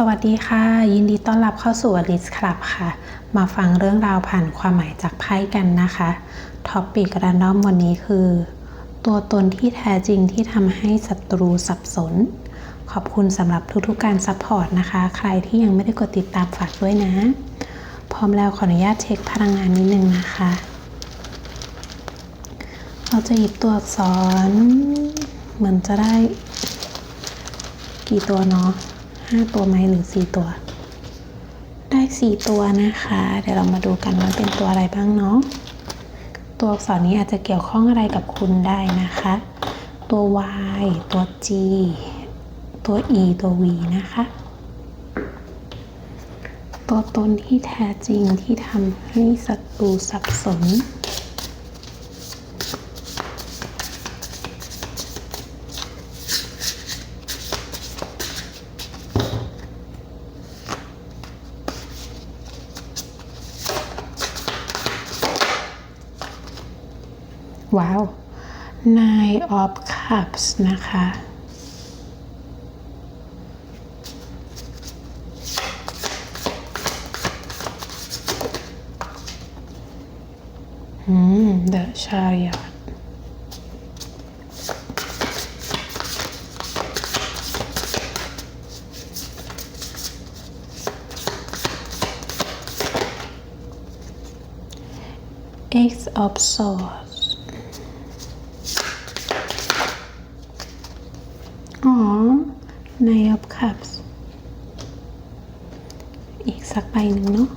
สวัสดีค่ะ ยินดีต้อนรับเข้าสู่อลิสคลับค่ะ มาฟังเรื่องราวผ่านความหมายจากไพ่กันนะคะท็อปปิกรันดอมวันนี้คือ ตัวตนที่แท้จริงที่ทำให้ศัตรูสับสน ขอบคุณสำหรับทุกๆการซัพพอร์ตนะคะ ใครที่ยังไม่ได้กดติดตามฝากด้วยนะ พร้อมแล้วขออนุญาตเช็คพลังงานนิดนึงนะคะ เราจะหยิบตัวอักษร เหมือนจะได้ กี่ตัวเนาะ ห้าตัวไหมหรือสี่ตัว ได้สี่ตัวนะคะ เดี๋ยวเรามาดูกันว่าเป็นตัวอะไรบ้างเนาะตัวอักษรนี้อาจจะเกี่ยวข้องอะไรกับคุณได้นะคะ ตัว Y ตัว G ตัว E ตัว V นะคะ ตัวตนที่แท้จริงที่ทำให้ศัตรูสับสน ว้าว Nine of Cups นะคะอืม The Chariot Ace of Swords อ๋อ Nine of Cups อีกสักใบหนึ่งเนาะ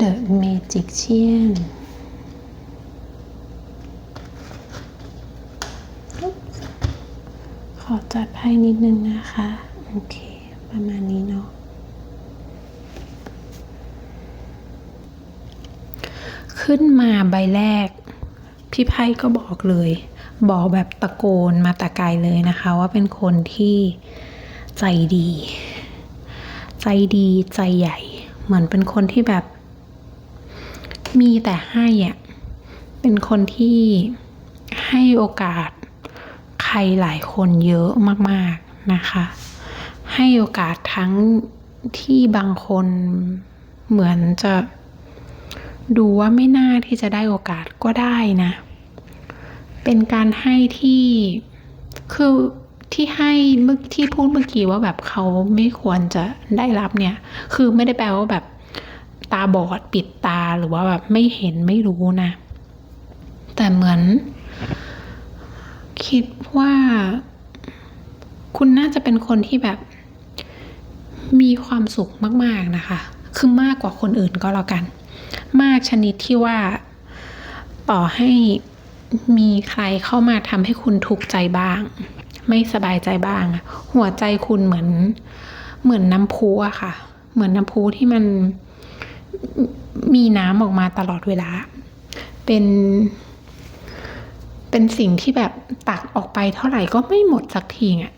The Magician ขอจัดไพ่นิดนึงนะคะ โอเค ประมาณนี้เนาะขึ้นมาใบแรก พี่ไพ่ก็บอกเลย บอกแบบตะโกนมาแต่ไกลเลยนะคะ ว่าเป็นคนที่ใจดี ใจดีใจใหญ่ เหมือนเป็นคนที่แบบมีแต่ให้อะเป็นคนที่ให้โอกาสใครหลายคนเยอะมากๆนะคะ ให้โอกาสทั้งที่บางคนเหมือนจะดูว่าไม่น่าที่จะได้โอกาสก็ได้นะ เป็นการให้ที่คือที่ให้เมื่อที่พูดเมื่อกี้ว่าแบบเขาไม่ควรจะได้รับเนี่ย คือไม่ได้แปลว่าแบบตาบอดปิดตาหรือว่าแบบไม่เห็นไม่รู้นะ แต่เหมือน คิดว่า คุณน่าจะเป็นคนที่แบบ มีความสุขมาก ๆนะคะ คือมากกว่าคนอื่นก็แล้วกัน มากชนิดที่ว่าต่อให้ มีใครเข้ามาทำให้คุณทุกข์ใจบ้าง ไม่สบายใจบ้าง หัวใจคุณเหมือน เหมือนน้ำพุอะค่ะ เหมือนน้ำพุที่มันมีน้ำออกมาตลอดเวลา เป็น เป็นสิ่งที่แบบตักออกไปเท่าไหร่ก็ไม่หมดสักทีอะ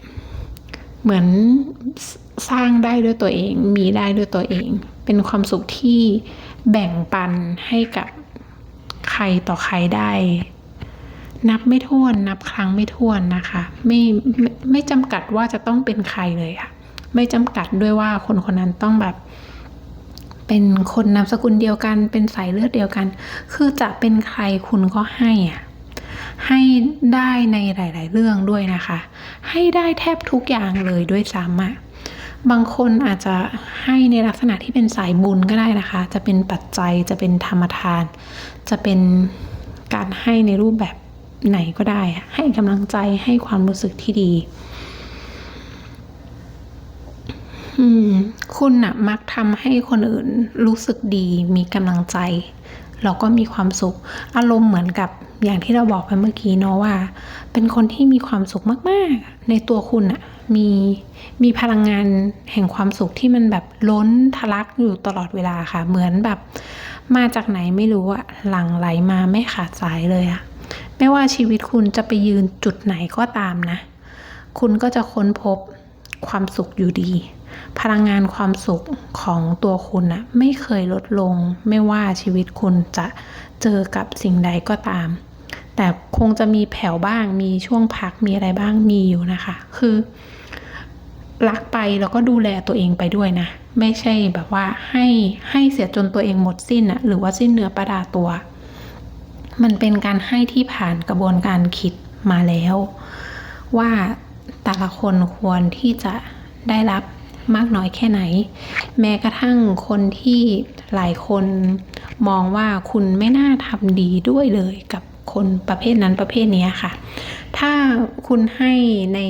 เหมือนสร้างได้ด้วยตัวเอง มีได้ด้วยตัวเอง เป็นความสุขที่แบ่งปันให้กับใครต่อใครได้ นับไม่ถ้วน นับครั้งไม่ถ้วนนะคะ ไม่ไม่ไม่จำกัดว่าจะต้องเป็นใครเลยอะไม่จำกัดด้วยว่าคนคนนั้นต้องแบบ เป็นคนนามสกุลเดียวกัน เป็นสายเลือดเดียวกัน คือจะเป็นใครคุณก็ให้อะให้ได้ในหลาย ๆ เรื่องด้วยนะคะ ให้ได้แทบทุกอย่างเลยด้วยซ้ำอะบางคนอาจจะให้ในลักษณะที่เป็นสายบุญก็ได้นะคะ จะเป็นปัจจัยจะเป็นธรรมทาน จะเป็นการให้ในรูปแบบ ไหนก็ได้ ให้กำลังใจให้ความรู้สึกที่ดีคุณนะมักทำให้คนอื่นรู้สึกดี มีกำลังใจแล้วก็มีความสุข อารมณ์เหมือนกับอย่างที่เราบอกไปเมื่อกี้เนาะว่า เป็นคนที่มีความสุขมาก ๆ ในตัวคุณอะมีมีพลังงานแห่งความสุขที่มันแบบล้นทะลักอยู่ตลอดเวลาค่ะ เหมือนแบบ มาจากไหนไม่รู้อะหลั่งไหลมาไม่ขาดสายเลยอะ ไม่ว่าชีวิตคุณจะไปยืนจุดไหนก็ตามนะ คุณก็จะค้นพบความสุขอยู่ดี พลังงานความสุขของตัวคุณนะไม่เคยลดลง ไม่ว่าชีวิตคุณจะเจอกับสิ่งใดก็ตาม แต่คงจะมีแผ่วบ้างมีช่วงพักมีอะไรบ้างมีอยู่นะคะ คือ รักไปแล้วก็ดูแลตัวเองไปด้วยนะ ไม่ใช่แบบว่าให้ให้เสียจนตัวเองหมดสิ้นอะหรือว่าสิ้นเนื้อประดาตัว มันเป็นการให้ที่ผ่านกระบวนการคิดมาแล้ว ว่าแต่ละคนควรที่จะได้รับมากน้อยแค่ไหน แม้กระทั่งคนที่หลายคนมองว่าคุณไม่น่าทำดีด้วยเลยกับคนประเภทนั้นประเภทนี้ค่ะ ถ้าคุณให้ใน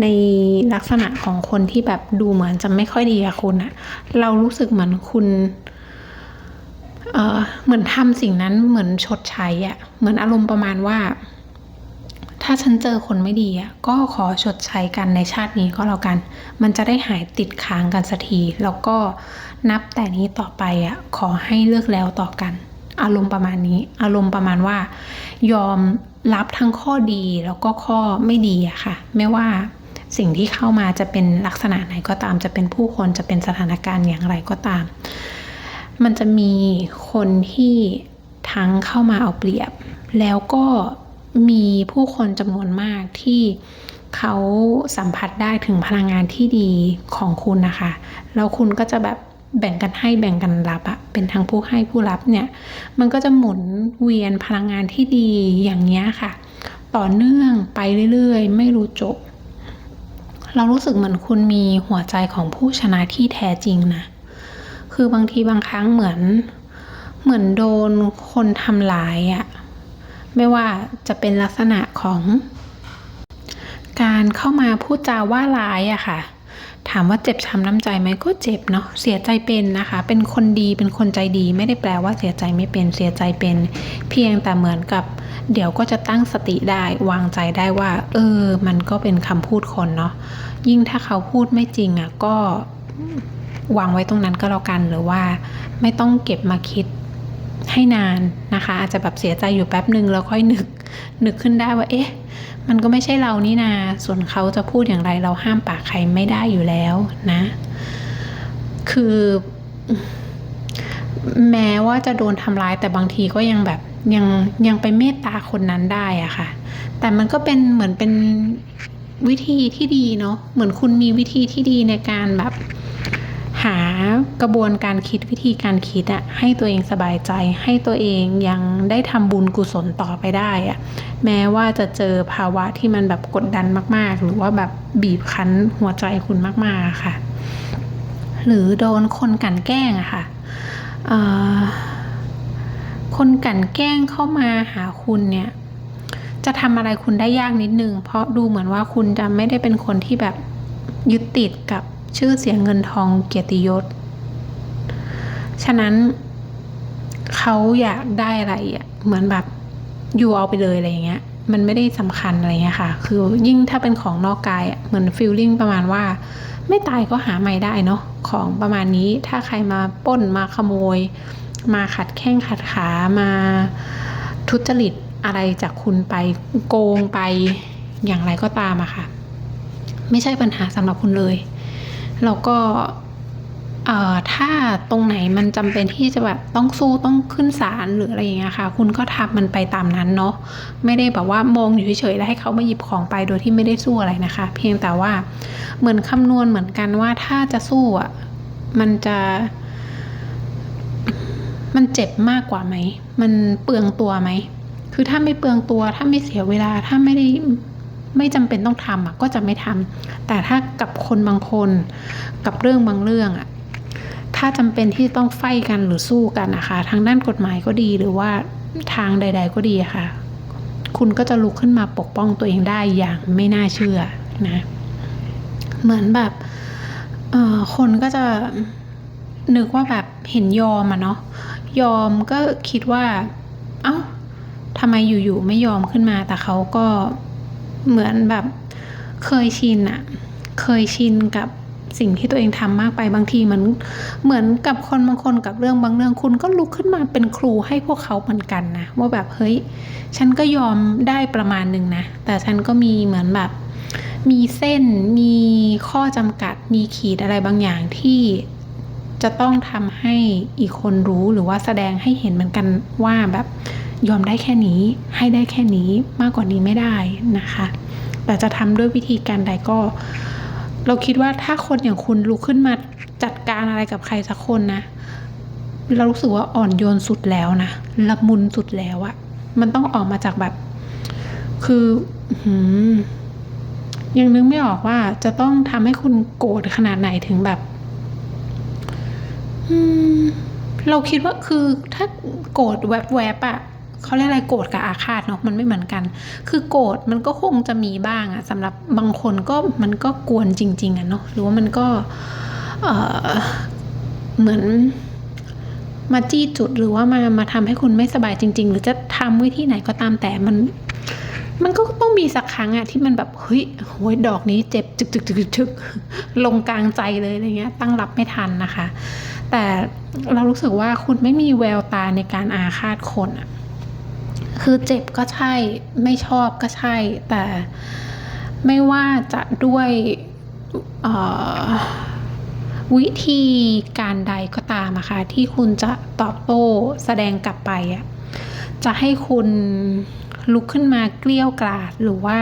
ในลักษณะของคนที่แบบดูเหมือนจะไม่ค่อยดีกับคุณอะเรารู้สึกเหมือนคุณ เเหมือนทำสิ่งนั้นเหมือนชดใช้อะเหมือนอารมณ์ประมาณว่า ถ้าฉันเจอคนไม่ดีอะก็ขอชดใช้กันในชาตินี้ก็แล้วกัน มันจะได้หายติดค้างกันสักที แล้วก็นับแต่นี้ต่อไปอะขอให้เลิกแล้วต่อกัน อารมณ์ประมาณนี้ อารมณ์ประมาณว่า ยอมรับทั้งข้อดีแล้วก็ข้อไม่ดีอะค่ะ ไม่ว่าสิ่งที่เข้ามาจะเป็นลักษณะไหนก็ตาม จะเป็นผู้คนจะเป็นสถานการณ์อย่างไรก็ตาม มันจะมีคนที่ทั้งเข้ามาเอาเปรียบ แล้วก็มีผู้คนจำนวนมากที่เขาสัมผัสได้ถึงพลังงานที่ดีของคุณนะคะ แล้วคุณก็จะแบบแบ่งกันให้แบ่งกันรับอะเป็นทั้งผู้ให้ผู้รับเนี่ย มันก็จะหมุนเวียนพลังงานที่ดีอย่างนี้ยค่ะ ต่อเนื่องไปเรื่อยๆ ไม่รู้จบ เรารู้สึกเหมือนคุณมีหัวใจของผู้ชนะที่แท้จริงนะ คือบางทีบางครั้งเหมือน เหมือนโดนคนทำร้ายอะไม่ว่าจะเป็นลักษณะของ การเข้ามาพูดจาว่าร้ายอะค่ะ ถามว่าเจ็บช้ำน้ำใจไหมก็เจ็บเนาะเสียใจเป็นนะคะ เป็นคนดีเป็นคนใจดี ไม่ได้แปลว่าเสียใจไม่เป็นเสียใจเป็น เพียงแต่เหมือนกับ เดี๋ยวก็จะตั้งสติได้วางใจได้ว่า เออ มันก็เป็นคำพูดคนเนาะยิ่งถ้าเขาพูดไม่จริงอะก็ วางไว้ตรงนั้นก็แล้วกัน หรือว่าไม่ต้องเก็บมาคิดให้นานนะคะ อาจจะแบบเสียใจอยู่แป๊บหนึ่งแล้วค่อยนึกนึกขึ้นได้ว่า เอ๊ะ มันก็ไม่ใช่เรานี่นา ส่วนเขาจะพูดอย่างไรเราห้ามปากใครไม่ได้อยู่แล้วนะ คือ แม้ว่าจะโดนทำร้ายแต่บางทีก็ยังแบบยังยังไปเมตตาคนนั้นได้อะค่ะ แต่มันก็เป็นเหมือนเป็นวิธีที่ดีเนาะเหมือนคุณมีวิธีที่ดีในการแบบ หากระบวนการคิดวิธีการคิดอะให้ตัวเองสบายใจ ให้ตัวเองยังได้ทำบุญกุศลต่อไปได้อะแม้ว่าจะเจอภาวะที่มันแบบกดดันมาก ๆ หรือว่าแบบบีบคั้นหัวใจคุณมาก ๆ ค่ะ หรือโดนคนกันแกล้งอะค่ะคนกันแกล้งเข้ามาหาคุณเนี่ย จะทำอะไรคุณได้ยากนิดนึง เพราะดูเหมือนว่าคุณจะไม่ได้เป็นคนที่แบบยึดติดกับ ชื่อเสียงเงินทองเกียรติยศ ฉะนั้นเขาอยากได้อะไรอะเหมือนแบบอยู่เอาไปเลยอะไรอย่างเงี้ย มันไม่ได้สำคัญอะไรเงี้ยค่ะ คือยิ่งถ้าเป็นของนอกกายอะเหมือนฟีลลิ่งประมาณว่า ไม่ตายก็หาใหม่ได้เนาะของประมาณนี้ถ้าใครมาป้นมาขโมย มาขัดแข้งขัดขามาทุจริตอะไรจากคุณไปโกงไปอย่างไรก็ตามอะค่ะ ไม่ใช่ปัญหาสำหรับคุณเลย แล้วก็ถ้าตรงไหนมันจำเป็นที่จะแบบต้องสู้ต้องขึ้นศาลหรืออะไรอย่างเงี้ยค่ะ คุณก็ทำมันไปตามนั้นเนาะไม่ได้แบบว่ามองอยู่เฉยๆแล้วให้เขามาหยิบของไปโดยที่ไม่ได้สู้อะไรนะคะ เพียงแต่ว่าเหมือนคำนวณเหมือนกันว่าถ้าจะสู้อะมันจะมันเจ็บมากกว่าไหม มันเปลืองตัวไหม คือถ้าไม่เปลืองตัว ถ้าไม่เสียเวลา ถ้าไม่ได้ ไม่จำเป็นต้องทำอะก็จะไม่ทำแต่ถ้ากับคนบางคน กับเรื่องบางเรื่องอะถ้าจำเป็นที่ต้องไฟกันหรือสู้กันนะคะทางด้านกฎหมายก็ดีหรือว่าทางใด ๆ ก็ดีะค่ะ คุณก็จะลุกขึ้นมาปกป้องตัวเองได้อย่างไม่น่าเชื่อนะเหมือนแบบคนก็จะนึกว่าแบบเห็นยอมอะเนาะยอมก็คิดว่า เอ้าทำไมอยู่ๆไม่ยอมขึ้นมาแต่เขาก็ เหมือนแบบเคยชินอะเคยชินกับสิ่งที่ตัวเองทำมากไปบางทีเหมือนเหมือนกับคนบางคนกับเรื่องบางเรื่องคุณก็ลุกขึ้นมาเป็นครูให้พวกเขาเหมือนกันนะว่าแบบเฮ้ยฉันก็ยอมได้ประมาณหนึ่งนะ แต่ฉันก็มีเหมือนแบบมีเส้นมีข้อจำกัดมีขีดอะไรบางอย่างที่จะต้องทำให้อีกคนรู้หรือว่าแสดงให้เห็นเหมือนกันว่าแบบ ยอมได้แค่นี้ ให้ได้แค่นี้มากกว่านี้ไม่ได้นะคะ แต่จะทำด้วยวิธีการใดก็ เราคิดว่าถ้าคนอย่างคุณลุกขึ้นมาจัดการอะไรกับใครสักคนนะ เรารู้สึกว่าอ่อนโยนสุดแล้วนะละมุนสุดแล้วอะมันต้องออกมาจากแบบ คือยังนึกไม่ออกว่าจะต้องทำให้คุณโกรธขนาดไหนถึงแบบเราคิดว่าคือถ้าโกรธแวบๆอะ เขาเรียกอะไรโกรธกับอาฆาตเนาะมันไม่เหมือนกัน คือโกรธมันก็คงจะมีบ้างอะสำหรับบางคนก็มันก็กวนจริง ๆอะเนาะหรือว่ามันก็เออเหมือนมาจี้จุดหรือว่ามามาทำให้คุณไม่สบายจริง ๆ หรือจะทำวิธีไหนก็ตามแต่มัน มันก็ต้องมีสักครั้งอะที่มันแบบเฮ้ยโหยดอกนี้เจ็บจึกจึกจึกจึกลงกลางใจเลยอะไรเงี้ย ตั้งรับไม่ทันนะคะ แต่เรารู้สึกว่าคุณไม่มีแววตาในการอาฆาตคนอะ คือเจ็บก็ใช่ ไม่ชอบก็ใช่ แต่ไม่ว่าจะด้วยวิธีการใดก็ตามอะค่ะที่คุณจะตอบโต้แสดงกลับไปอะจะให้คุณลุกขึ้นมาเกลี้ยวกราดหรือว่า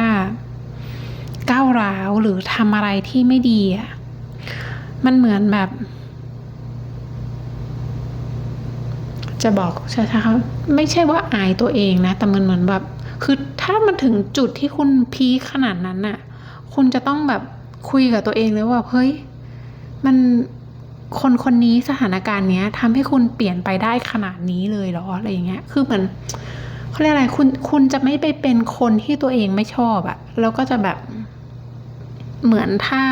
ก้าวร้าวหรือทำอะไรที่ไม่ดีอะมันเหมือนแบบ จะบอกช้าๆไม่ใช่ว่าอายตัวเองนะ แต่มันเหมือนแบบ คือถ้ามันถึงจุดที่คุณพีขนาดนั้นน่ะ คุณจะต้องแบบคุยกับตัวเองเลยว่าเฮ้ย มันคนคนนี้สถานการณ์เนี้ยทำให้คุณเปลี่ยนไปได้ขนาดนี้เลยเหรออะไรอย่างเงี้ย คือเหมือนเขาเรียกอะไร คุณคุณจะไม่ไปเป็นคนที่ตัวเองไม่ชอบอะแล้วก็จะแบบเหมือนถ้า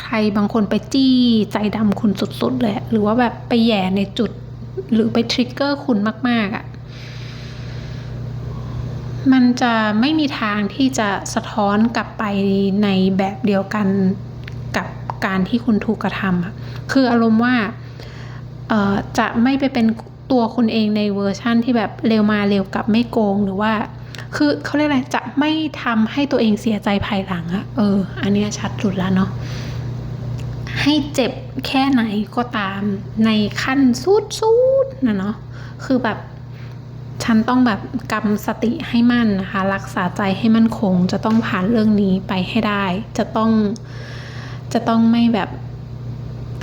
ใครบางคนไปจี้ใจดำคุณสุดๆเลยหรือว่าแบบไปแย่ในจุด หรือไปทริกเกอร์คุณมาก ๆอะมันจะไม่มีทางที่จะสะท้อนกลับไปในแบบเดียวกันกับการที่คุณถูกกระทำอะคืออารมณ์ว่าจะไม่ไปเป็นตัวคุณเองในเวอร์ชั่นที่แบบเร็วมาเร็วกลับไม่โกงหรือว่า คือเขาเรียกอะไรจะไม่ทำให้ตัวเองเสียใจภายหลังอะเออ อันเนี้ยชัดสุดแล้วเนาะ ให้เจ็บแค่ไหนก็ตามในขั้นสุดๆนะเนาะคือแบบฉันต้องแบบกำสติให้มั่นนะคะ รักษาใจให้มั่นคง จะต้องผ่านเรื่องนี้ไปให้ได้ จะต้องจะต้องไม่แบบ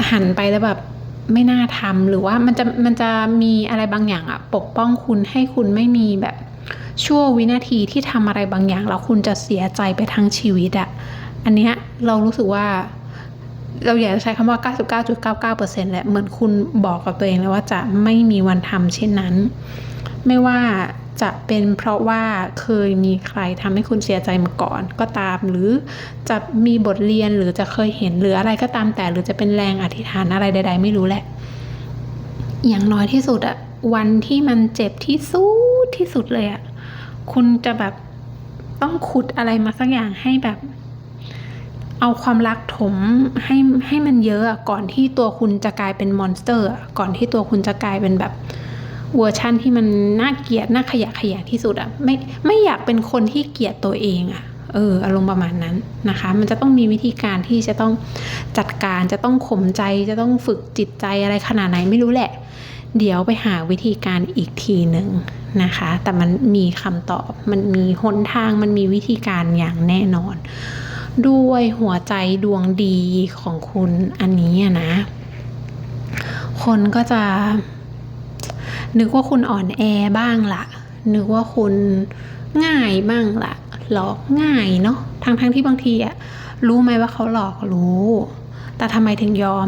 หันไปแล้วแบบไม่น่าทำหรือว่ามันจะมันจะมีอะไรบางอย่างอะปกป้องคุณให้คุณไม่มีแบบชั่ววินาทีที่ทำอะไรบางอย่างแล้วคุณจะเสียใจไปทั้งชีวิตอะอันเนี้ยเรารู้สึกว่า เราอยากจะใช้คำว่า 99.99%แหละ เหมือนคุณบอกกับตัวเองแล้วว่าจะไม่มีวันทำเช่นนั้น ไม่ว่าจะเป็นเพราะว่าเคยมีใครทำให้คุณเสียใจมาก่อนก็ตาม หรือจะมีบทเรียนหรือจะเคยเห็นหรืออะไรก็ตามแต่ หรือจะเป็นแรงอธิษฐานอะไรใด ๆ ไม่รู้แหละ อย่างน้อยที่สุดอะวันที่มันเจ็บที่สุดที่สุดเลยอะคุณจะแบบต้องขุดอะไรมาสักอย่างให้แบบ เอาความรักถมให้ให้มันเยอะก่อนที่ตัวคุณจะกลายเป็นมอนสเตอร์ ก่อนที่ตัวคุณจะกลายเป็นแบบเวอร์ชั่นที่มันน่าเกลียดน่าขยะขยงที่สุดอะไม่ไม่อยากเป็นคนที่เกลียดตัวเองอะเอออารมณ์ประมาณนั้นนะคะ มันจะต้องมีวิธีการที่จะต้องจัดการจะต้องข่มใจจะต้องฝึกจิตใจอะไรขนาดไหนไม่รู้แหละ เดี๋ยวไปหาวิธีการอีกทีหนึ่งนะคะ แต่มันมีคำตอบมันมีหนทางมันมีวิธีการอย่างแน่นอน ด้วยหัวใจดวงดีของคุณอันนี้นะ คนก็จะ นึกว่าคุณอ่อนแอบ้างละนึกว่าคุณง่ายบ้างละหลอกง่ายเนาะทั้งทั้งๆที่บางทีอะรู้ไหมว่าเขาหลอกรู้ แต่ทำไมถึงยอม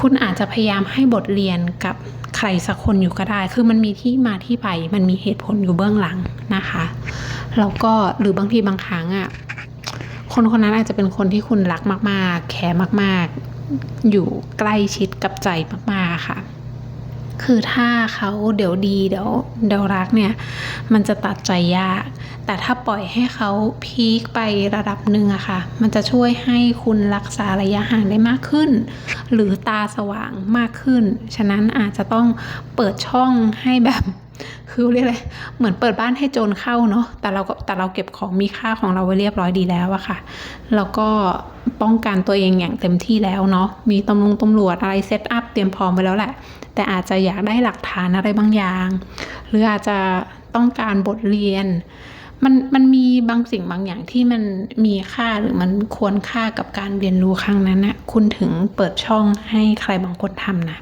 คุณอาจจะพยายามให้บทเรียนกับใครสักคนอยู่ก็ได้ คือมันมีที่มาที่ไป มันมีเหตุผลอยู่เบื้องหลังนะคะ แล้วก็หรือบางทีบางครั้งอะ คนคนนั้นอาจจะเป็นคนที่คุณรักมากๆ แคร์มากๆ อยู่ใกล้ชิดกับใจมากๆค่ะ คือถ้าเขาเดี๋ยวดีเดี๋ยวเดี๋ยวรักเนี่ย มันจะตัดใจยาก แต่ถ้าปล่อยให้เขาพีคไประดับหนึ่งอะค่ะ มันจะช่วยให้คุณรักษาระยะห่างได้มากขึ้น หรือตาสว่างมากขึ้น ฉะนั้นอาจจะต้องเปิดช่องให้แบบ คือเรียกอะไรเหมือนเปิดบ้านให้โจรเข้าเนาะแต่เราก็แต่เราเก็บของมีค่าของเราไว้เรียบร้อยดีแล้วอะค่ะ แล้วก็ป้องกันตัวเองอย่างเต็มที่แล้วเนาะมีตำรวจตำรวจอะไรเซตอัพเตรียมพร้อมไปแล้วแหละ แต่อาจจะอยากได้หลักฐานอะไรบางอย่าง หรืออาจจะต้องการบทเรียนมันมันมีบางสิ่งบางอย่างที่มันมีค่าหรือมันควรค่ากับการเรียนรู้ครั้งนั้นนะคุณถึงเปิดช่องให้ใครบางคนทำนะ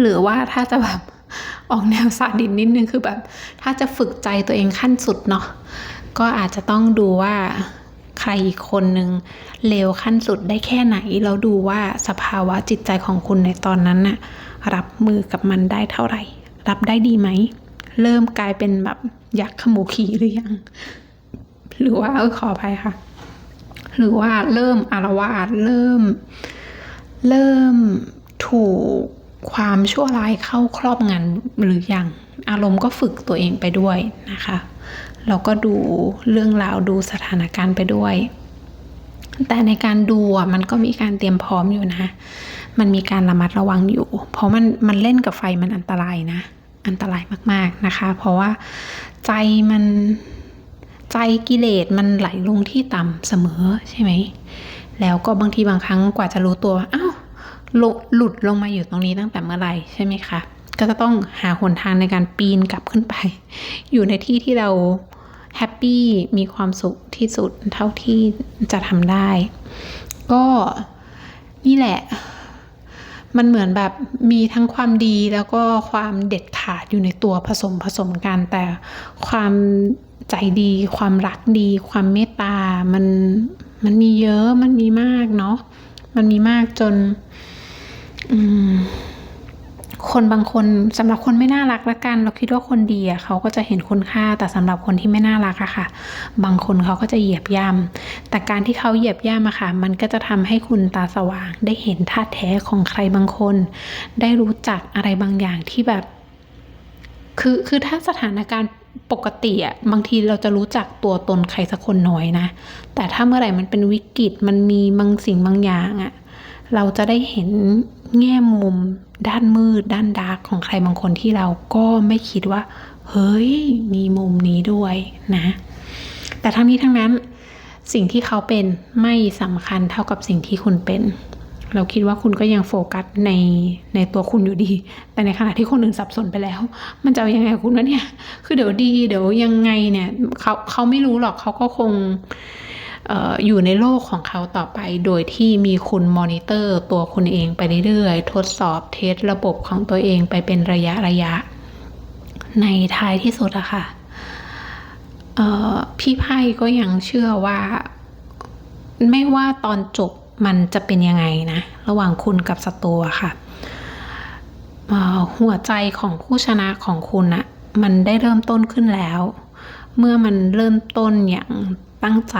หรือว่าถ้าจะแบบ ออกแนวซาดินนิดนึงคือแบบ ถ้าจะฝึกใจตัวเองขั้นสุดเนาะก็อาจจะต้องดูว่าใครอีกคนนึงเลวขั้นสุดได้แค่ไหน แล้วดูว่าสภาวะจิตใจของคุณในตอนนั้นน่ะรับมือกับมันได้เท่าไหร่ รับได้ดีไหม เริ่มกลายเป็นแบบยักษ์ขมูขี่หรือยัง หรือว่าเออขออภัยค่ะ หรือว่าเริ่มอารวาสเริ่ม เริ่มถูก ความชั่วร้ายเข้าครอบงำหรือยัง อารมณ์ก็ฝึกตัวเองไปด้วยนะคะแล้วก็ดูเรื่องราวดูสถานการณ์ไปด้วย แต่ในการดูมันก็มีการเตรียมพร้อมอยู่นะ มันมีการระมัดระวังอยู่ เพราะมันมันเล่นกับไฟมันอันตรายนะ อันตรายมากๆนะคะ เพราะว่าใจมันใจกิเลสมันไหลลงที่ต่ำเสมอใช่ไหม แล้วก็บางทีบางครั้งกว่าจะรู้ตัวอ้าว หลุดลงมาอยู่ตรงนี้ตั้งแต่เมื่อไหร่ใช่ไหมคะ ก็จะต้องหาหนทางในการปีนกลับขึ้นไป อยู่ในที่ที่เราแฮปปี้มีความสุขที่สุดเท่าที่จะทำได้ ก็นี่แหละ มันเหมือนแบบมีทั้งความดีแล้วก็ความเด็ดขาดอยู่ในตัวผสมผสมกัน แต่ความใจดี ความรักดี ความเมตตา มันมันมีเยอะมันมีมากเนาะมันมีมากจน คนบางคนสำหรับคนไม่น่ารักละกัน เราคิดว่าคนดีอะเขาก็จะเห็นคุณค่าแต่สำหรับคนที่ไม่น่ารักอะค่ะ บางคนเขาก็จะเหยียบย่ำแต่การที่เขาเหยียบย่ำอะค่ะ มันก็จะทำให้คุณตาสว่าง ได้เห็นท่าแท้ของใครบางคน ได้รู้จักอะไรบางอย่างที่แบบ คือคือถ้าสถานการณ์ปกติอะบางทีเราจะรู้จักตัวตนใครสักคนน้อยนะแต่ถ้าเมื่อไหร่มันเป็นวิกฤตมันมีบางสิ่งบางอย่างอะเราจะได้เห็น แง่มุม ด้านมืด ด้านดาร์กของใครบางคนที่เราก็ไม่คิดว่า เฮ้ย มีมุมนี้ด้วยนะ แต่ทั้งนี้ทั้งนั้น สิ่งที่เขาเป็นไม่สำคัญเท่ากับสิ่งที่คุณเป็น เราคิดว่าคุณก็ยังโฟกัสในในตัวคุณอยู่ดี แต่ในขณะที่คนอื่นสับสนไปแล้ว มันจะยังไงกับคุณวะเนี่ย คือเดี๋ยวดี เดี๋ยวยังไงเนี่ยเขาเขาไม่รู้หรอกเขาก็คง อยู่ในโลกของเขาต่อไป โดยที่มีคุณมอนิเตอร์ตัวคุณเองไปเรื่อยๆ ทดสอบเทสระบบของตัวเองไปเป็นระยะระยะ ในท้ายที่สุดอะค่ะเอ่อพี่ไพ่ก็ยังเชื่อว่า ไม่ว่าตอนจบมันจะเป็นยังไงนะ ระหว่างคุณกับศัตรูอะค่ะหัวใจของผู้ชนะของคุณอะมันได้เริ่มต้นขึ้นแล้ว เมื่อมันเริ่มต้นอย่างตั้งใจ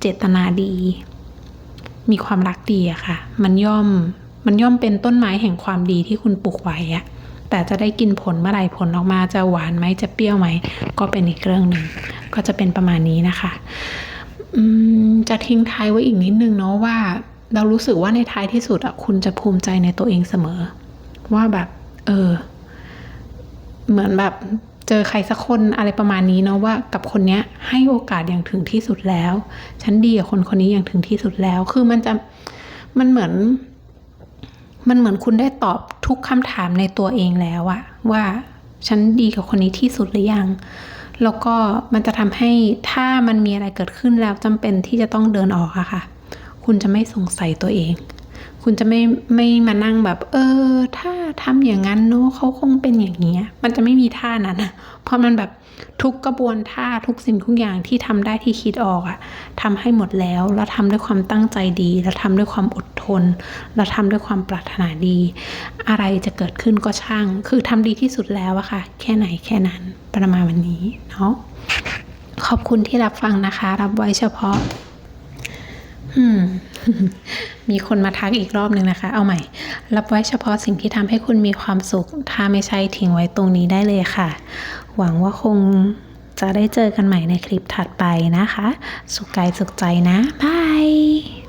เจตนาดี มีความรักดีอะค่ะ มันย่อมมันย่อมเป็นต้นไม้แห่งความดีที่คุณปลูกไว้อะแต่จะได้กินผลเมื่อไหร่ผลออกมาจะหวานไหมจะเปรี้ยวไหม ก็เป็นอีกเรื่องหนึ่งก็จะเป็นประมาณนี้นะคะจะทิ้งท้ายไว้อีกนิดนึงเนาะว่า เรารู้สึกว่าในท้ายที่สุดอะคุณจะภูมิใจในตัวเองเสมอ ว่าแบบ เออ เหมือนแบบ เจอใครสักคนอะไรประมาณนี้เนาะว่ากับคนเนี้ยให้โอกาสอย่างถึงที่สุดแล้ว ฉันดีกับคนคนนี้อย่างถึงที่สุดแล้ว คือมันจะมันเหมือน มันเหมือนคุณได้ตอบทุกคำถามในตัวเองแล้วอะว่าฉันดีกับคนนี้ที่สุดหรือยัง แล้วก็มันจะทำให้ถ้ามันมีอะไรเกิดขึ้นแล้วจำเป็นที่จะต้องเดินออกอะค่ะ คุณจะไม่สงสัยตัวเอง คุณจะไม่ไม่มานั่งแบบ เออ ถ้าทำอย่างนั้นเนอะเขาคงเป็นอย่างนี้ยมันจะไม่มีท่านั้นอะเพราะมันแบบทุกกระบวนท่าทุกสิ่งทุกอย่างที่ทำได้ที่คิดออกอะทำให้หมดแล้ว แล้วทำด้วยความตั้งใจดี แล้วทำด้วยความอดทน แล้วทำด้วยความปรารถนาดี อะไรจะเกิดขึ้นก็ช่าง คือทำดีที่สุดแล้วอะค่ะ แค่ไหนแค่นั้นประมาณวันนี้เนาะขอบคุณที่รับฟังนะคะ รับไว้เฉพาะ อืม มีคนมาทักอีกรอบหนึ่งนะคะ เอาใหม่ รับไว้เฉพาะสิ่งที่ทำให้คุณมีความสุข ถ้าไม่ใช่ทิ้งไว้ตรงนี้ได้เลยค่ะ หวังว่าคงจะได้เจอกันใหม่ในคลิปถัดไปนะคะ สุขกายสุขใจนะ บาย